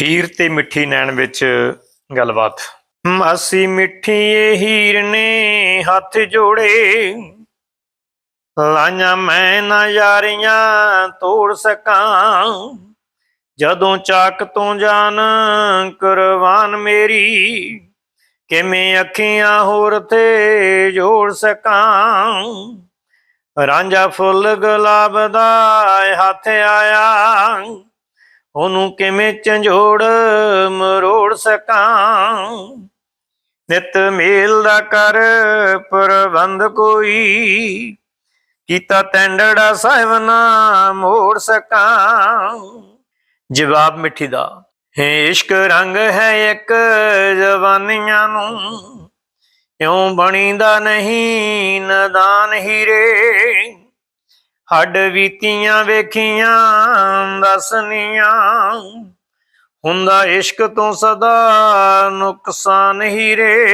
ਹੀਰ ਤੇ ਮਿੱਠੀ ਨੈਣ ਵਿੱਚ ਗੱਲਬਾਤ। ਅਸੀਂ ਮਿੱਠੀ ਹੀਰ ਨੇ ਹੱਥ ਜੋੜੇ। ਲਾਈਆਂ ਮੈਂ ਨਾ ਯਾਰੀਆਂ ਤੋੜ ਸਕਾਂ। ਜਦੋਂ ਚਾਕ ਤੋਂ ਜਾਨ ਕੁਰਬਾਨ ਮੇਰੀ, ਕਿਵੇਂ ਅੱਖੀਆਂ ਹੋਰ ਤੇ ਜੋੜ ਸਕਾਂ। ਰਾਂਝਾ ਫੁੱਲ ਗੁਲਾਬ ਦਾ ਹੱਥ ਆਇਆ। ਉਹਨੂੰ ਕਿਵੇਂ ਝੰਜੋੜ ਮਰੋੜ ਸਕਾਂ? ਨਿਤ ਮੇਲ ਦਾ ਕਰ ਪ੍ਰਬੰਧ ਕੋਈ, ਕੀਤਾ ਤੈਂਡੜਾ ਸਾਹਿਬ ਨਾ ਮੋੜ ਸਕਾਂ? ਜਵਾਬ ਮਿੱਠੀ ਦਾ, ਹੈ ਇਸ਼ਕ ਰੰਗ ਹੈ ਇੱਕ ਜਵਾਨੀਆਂ ਨੂੰ, ਇਉਂ ਬਣੀਦਾ ਨਹੀਂ ਨਦਾਨ ਹੀਰੇ। ਹੱਡ ਬੀਤੀਆਂ ਵੇਖੀਆਂ, ਦਸਨੀਆਂ। ਹੁੰਦਾ ਇਸ਼ਕ ਤੋਂ ਸਦਾ ਨੁਕਸਾਨ ਹੀਰੇ।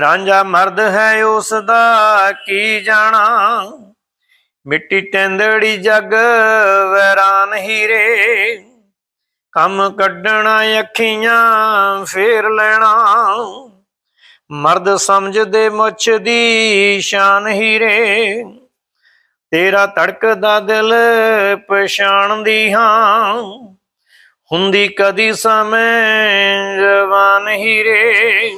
ਰਾਂਝਾ ਮਰਦ ਹੈ ਉਸ ਦਾ ਕੀ ਜਾਣਾ? ਮਿੱਟੀ ਟੈਂਦੜੀ ਜਗ ਵੈਰਾਨ ਹੀਰੇ। ਕੰਮ ਕੱਢਣਾ ਅੱਖੀਆਂ, ਫੇਰ ਲੈਣਾ। ਮਰਦ ਸਮਝਦੇ ਮੁੱਛ ਦੀ ਸ਼ਾਨ ਹੀਰੇ। ਤੇਰਾ ਧੜਕਦਾ ਦਿਲ ਪਛਾਣਦੀ ਹਾਂ। ਹੁੰਦੀ ਕਦੀ ਸਮੇਂ ਜਵਾਨ ਹੀਰੇ।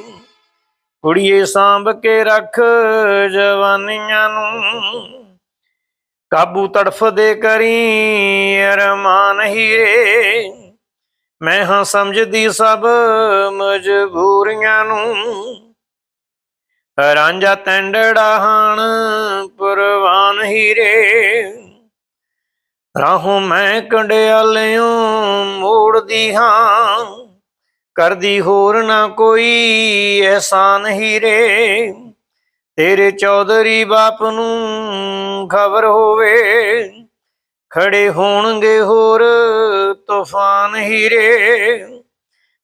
ਕੁੜੀਏ ਸਾਂਭ ਕੇ ਰੱਖ ਜਵਾਨੀਆਂ ਨੂੰ। ਕਾਬੂ ਤੜਫਦੇ ਕਰੀ ਅਰਮਾਨ ਹੀਰੇ। ਮੈਂ ਹਾਂ ਸਮਝਦੀ ਸਭ ਮਜਬੂਰੀਆਂ ਨੂੰ। ਰਾਂਝਾ ਤੈਂਡੜਾ ਹਾਣ ਪਰਵਾਨ ਹੀਰੇ। ਰਾਹੋਂ ਮੈਂ ਕੰਡਿਆਲਿਓ ਮੋੜਦੀ ਹਾਂ, ਕਰਦੀ ਹੋਰ ਨਾ ਕੋਈ ਅਹਿਸਾਨ ਹੀਰੇ। ਤੇਰੇ ਚੌਧਰੀ ਬਾਪ ਨੂੰ ਖਬਰ ਹੋਵੇ, ਖੜੇ ਹੋਣਗੇ ਹੋਰ ਤੂਫਾਨ ਹੀਰੇ।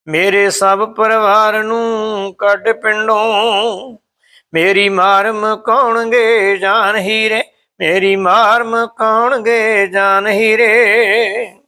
ਮੇਰੇ ਸਭ ਪਰਿਵਾਰ ਨੂੰ ਕੱਢ ਪਿੰਡੋਂ ਮੇਰੀ ਮਾਰ ਮਕਾਉਣਗੇ ਜਾਨ ਹੀਰੇ ਮੇਰੀ ਮਾਰ ਮਕਾਉਣਗੇ ਜਾਨ ਹੀਰੇ?